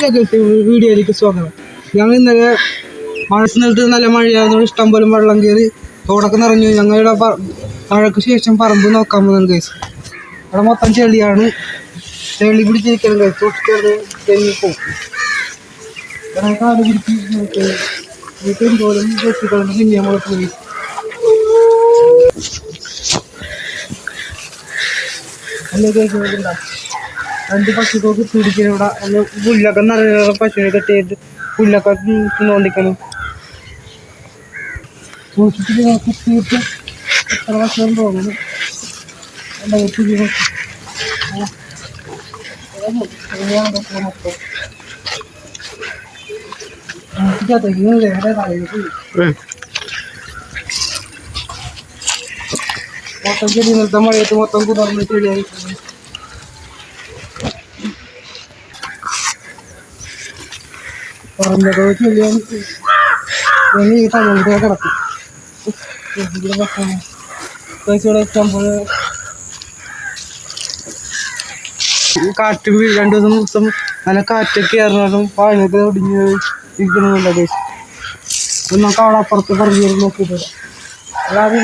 വീഡിയോയിലേക്ക് സ്വാഗതം. ഞങ്ങൾ ഇന്നലെ മഴ സ്ഥലത്ത് നല്ല മഴയായിരുന്നു. ഇഷ്ടം പോലും വെള്ളം കയറി തോടൊക്കെ നിറഞ്ഞു. ഞങ്ങളുടെ മഴയ്ക്ക് ശേഷം പറമ്പ് നോക്കാൻ പോകുന്ന കേസ് അവിടെ മൊത്തം ചെളിയാണ്. ചെളി പിടിച്ചിരിക്കണം കേസ് തൊട്ടിട്ട് ഇവിടെ രണ്ട് പശുക്കൾക്ക് പിടിക്കണം ഇവിടെ ഒന്ന് പുല്ലൊക്കെ നിറയെ പശുവിനെ കെട്ടിയിട്ട് പുല്ലൊക്കെ നോണ്ടിക്കണം സൂക്ഷിച്ചിട്ട് കുത്തിയിട്ട് എത്ര വർഷം തോന്നുന്നു? തെങ്ങില്ലേ തലയിൽ മൊത്തം ചെടി നിർത്താൻ മഴയത്ത് മൊത്തം കുതിർന്ന് ചെടിയായി തലമുറ കിടക്കും. ഇവിടെ കാറ്റ് രണ്ട് ദിവസം മൊത്തം നല്ല കാറ്റൊക്കെ ആയിരുന്നു പാഴൊക്കെ ഒടിഞ്ഞ് ഇരിക്കണമെന്നുണ്ട് നമുക്ക് അവിടെ അപ്പുറത്ത് പറഞ്ഞു നോക്കിയിട്ട് വരാം. അല്ലാതെ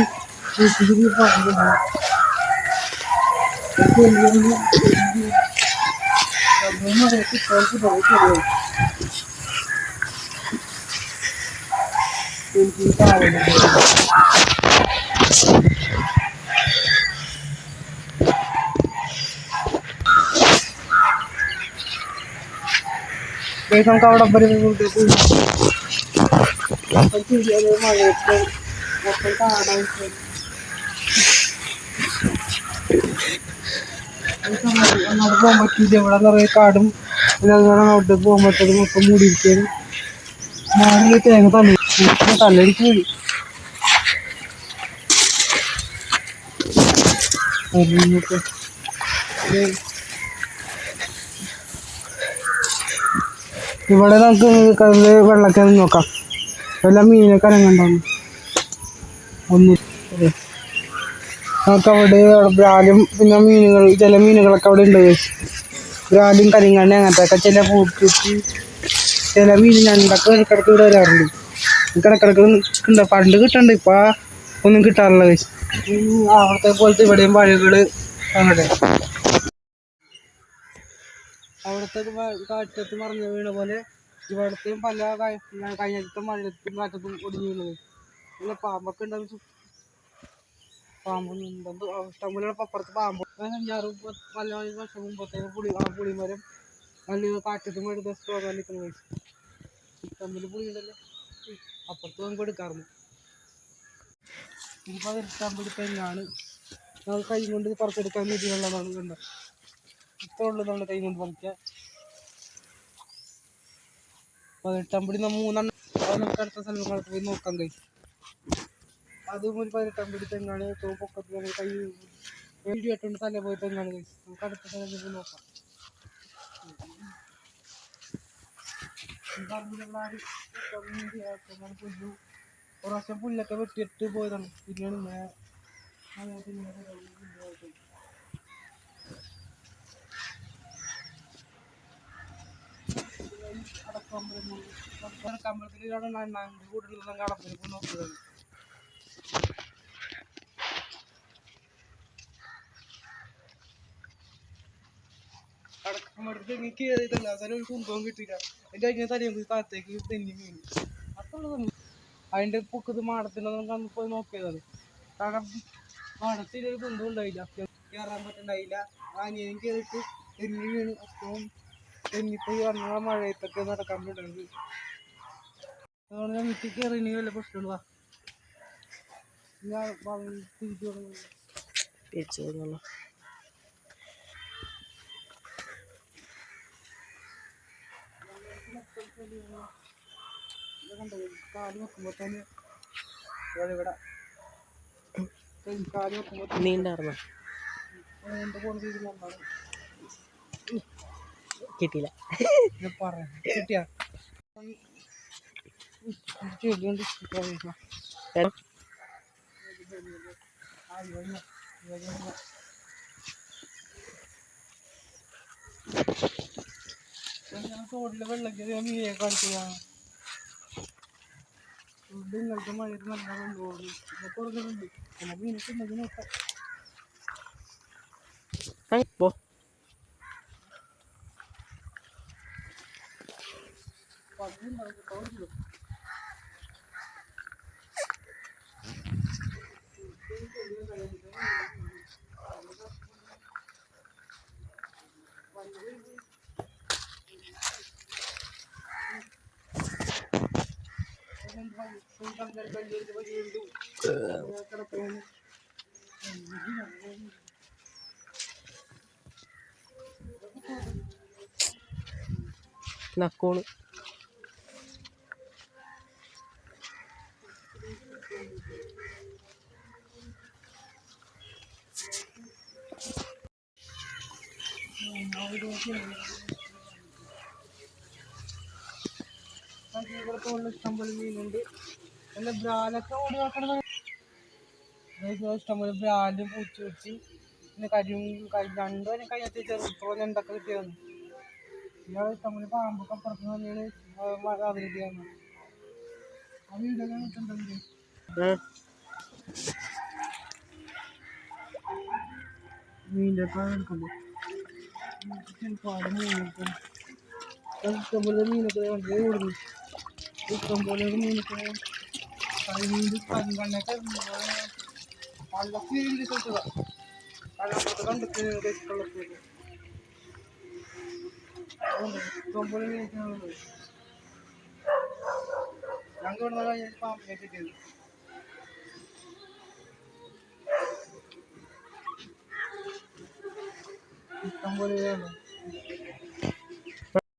നമുക്ക് അവിടെ വരെ പോയിട്ട് പോയി മഴയത്ത് അങ്ങോട്ട് പോകാൻ പറ്റില്ല ഇവിടെ നിറയെ കാടും പിന്നെ അതുപോലെ അങ്ങോട്ട് പോകാൻ പറ്റാതെ മൊത്തം മൂടിയിരിക്കാനും തേങ്ങ തള്ളി ഇവിടെ നമുക്ക് വെള്ളക്കാരൻ നോക്കാം. വല്ല മീനൊക്കെ അനങ്ങണ്ടാവും ഒന്ന് നമുക്ക് അവിടെ ബ്രാലും പിന്നെ മീനുകൾ ചില മീനുകളൊക്കെ അവിടെ ഉണ്ട്. ബ്രാലും കരിങ്ങാണ്ട് അങ്ങനത്തെ ഒക്കെ ചില പൂട്ടി ചില മീൻ ഞണ്ടൊക്കെ ഇടക്കിടക്ക് ഇവിടെ വരാറുണ്ട്. ഇടക്കിടക്ക് ഉണ്ട് പണ്ട് കിട്ടണ്ട്. ഇപ്പൊ ഒന്നും കിട്ടാറില്ല അവിടത്തെ പോലത്തെ ഇവിടെയും വഴികൾ അങ്ങോട്ടെ അവിടുത്തെ കാറ്റത്ത് മറിഞ്ഞു വീണ പോലെ ഇവിടത്തെയും പല കഴിഞ്ഞത്തെ മഴയത്തും കാറ്റത്തും ഒടിഞ്ഞു വീണത്. പിന്നെ പാമ്പൊക്കെ ഉണ്ടാവും പാമ്പൊന്നും ഇഷ്ടംപോലെ അപ്പുറത്ത് പാമ്പ് അഞ്ചാറ് പല വർഷം മുമ്പത്തേക്ക് പുളി ആ പുളിമരം നല്ല കാറ്റത്തും എടുത്ത് പോകാൻ നിൽക്കുന്ന വയസ്സ് തമ്മിൽ പുളിയുണ്ടല്ലോ. അപ്പുറത്ത് നമുക്ക് എടുക്കാറുണ്ട്. ഇനിയിപ്പോൾ അത് ഇഷ്ടംപോലെ തെങ്ങാണ് ഞങ്ങൾ കൈ കൊണ്ട് പറിച്ചെടുക്കാൻ വേണ്ടിയുള്ളതാണ് കണ്ട? ഇത്ര ഉള്ളത് നമ്മുടെ കൈ കൊണ്ട് പറിക്കുക. പതിനെട്ടാമ്പടി നമ്മ മൂന്നെണ്ണം അത് നമുക്ക് അടുത്ത സ്ഥലങ്ങളൊക്കെ പോയി നോക്കാൻ കഴിയും. അതും ഒരു പതിനെട്ടാമ്പടി തെങ്ങാണ്. ഏറ്റവും പൊക്കത്തിൽ നമ്മൾ കൈ വീഡിയോ ഇട്ടുകൊണ്ട് സ്ഥലം പോയി തെങ്ങാണ് കഴിയും നമുക്ക് അടുത്ത സ്ഥലത്ത് പോയി നോക്കാം. പ്രാവശ്യം പുല്ലൊക്കെ വെട്ടിയിട്ട് പോയതാണ് പിന്നെയാണ് ഇങ്ങനെ അങ്ങോട്ട് ഇങ്ങനെ പുല്ല് പോയത്. കമ്പളത്തിലാണ് കൂടുതൽ കടപ്പിൽ നോക്കുന്നത് അടക്കമ്പടത്ത് കേറിയിട്ടില്ല അവസാനം ഒരു കുന്തവും കിട്ടിയില്ല. എന്റെ കഴിഞ്ഞ തലയും പോയി താഴത്തേക്ക് തെന്നി വീണു. അത്രയുള്ളൂ അതിന്റെ പൊക്കത്ത് മാടത്തിനൊന്നും കന്ന് പോയി നോക്കിയതാണ്. കാരണം മാടത്തിൽ ഒരു കുന്തം ഉണ്ടായില്ല. കയറാൻ പറ്റുണ്ടായില്ല. ആനിയും കയറിയിട്ട് തെന്നി വീണു. അപ്പം തെന്നിപ്പോയി വന്ന മഴയത്തൊക്കെ നടക്കാൻ പറ്റുന്നത് അതുകൊണ്ട് ഞാൻ വല്ല പ്രശ്നമുള്ള ഞാൻ തിരിച്ചു തുടങ്ങി പോകുന്നുള്ളൂ കാൽ വെക്കുമ്പോൾ തന്നെ ഇവിടെ ഇവിടെ കാൽ വെക്കുമ്പോൾ നീണ്ടായിരുന്നോ എന്റെ ഫോൺ ചെയ്ത് നന്നാണ് കിട്ടിയില്ല പറയാം കിട്ടിയാ ചെടിയുണ്ട് ഏ? തോടിലെ വെള്ളത്തിൽ മീനെ കളിക്കുകയാണ് ഇവിടെ ഇന്നലത്തെ മഴയിൽ നല്ല കൊണ്ടുപോകുന്നു പിന്നെ കൊടുക്കുന്നുണ്ട് പിന്നെ മീനൊക്കെ ഉണ്ടെങ്കിൽ നോക്കാം ഏ, പോ പതിനുണ്ടാവും തോടില്ലോ ഇഷ്ടംപോലെ മീനുണ്ട്. പിന്നെ ബ്രാലൊക്കെ ഓടി നോക്കണത് ഇഷ്ടംപോലെ ബ്രാലും പൂച്ച വെച്ച് പിന്നെ കരിയും കരി രണ്ടും കഴിഞ്ഞ ചെറുപ്പം എന്തൊക്കെ കിട്ടിയാണ് പിന്നെ ഇഷ്ടംപോലെ പാമ്പൊക്കെ പുറത്തു തന്നെയാണ് കിട്ടിയാണ് ആ വീടൊക്കെ കിട്ടുന്നുണ്ട് മീന്റെ എടുക്കണ്ടേ മീനൊക്കെ ഇഷ്ടംപോലെ മീനൊക്കെ ഓടുന്നു ഇഷ്ടംപോലെ മീനൊക്കെ കരിമീൻ കരിങ്കണ്ണൊക്കെ വള്ളത്തിൽ കിട്ടുക കള്ളപ്പുറത്ത് കണ്ടിട്ട് കള്ളപ്പുറത്ത് ഇഷ്ടംപോലെ മീനൊക്കെ ഉണ്ട് ഞങ്ങൾ ഇവിടെ നിന്ന് പാമ്പിനെ കിട്ടിയത് ഇഷ്ടംപോലെ ഇതാണ്